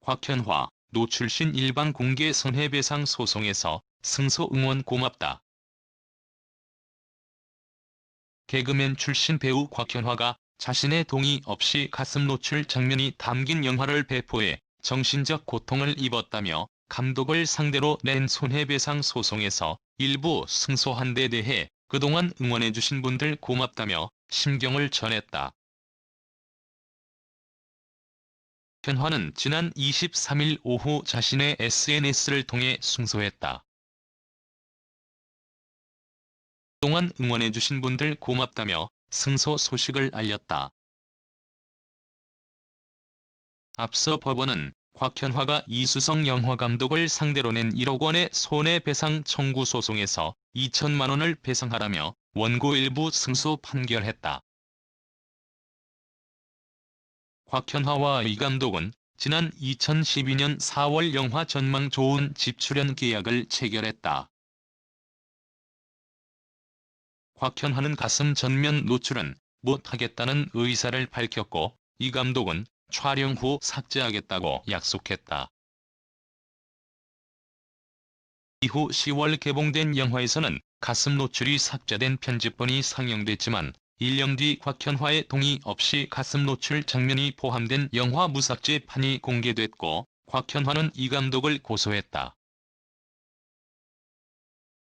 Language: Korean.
곽현화, 노출신 일반 공개 손해배상 소송에서 승소 응원 고맙다. 개그맨 출신 배우 곽현화가 자신의 동의 없이 가슴 노출 장면이 담긴 영화를 배포해 정신적 고통을 입었다며 감독을 상대로 낸 손해배상 소송에서 일부 승소한 데 대해 그동안 응원해주신 분들 고맙다며 심경을 전했다. 현화는 지난 23일 오후 자신의 SNS를 통해 승소했다. 그동안 응원해주신 분들 고맙다며 승소 소식을 알렸다. 앞서 법원은 곽현화가 이수성 영화감독을 상대로 낸 1억 원의 손해배상 청구 소송에서 2천만 원을 배상하라며 원고 일부 승소 판결했다. 곽현화와 이 감독은 지난 2012년 4월 영화 전망 좋은 집 출연 계약을 체결했다. 곽현화는 가슴 전면 노출은 못하겠다는 의사를 밝혔고 이 감독은 촬영 후 삭제하겠다고 약속했다. 이후 10월 개봉된 영화에서는 가슴 노출이 삭제된 편집본이 상영됐지만 1년 뒤 곽현화의 동의 없이 가슴 노출 장면이 포함된 영화 무삭제 판이 공개됐고 곽현화는 이 감독을 고소했다.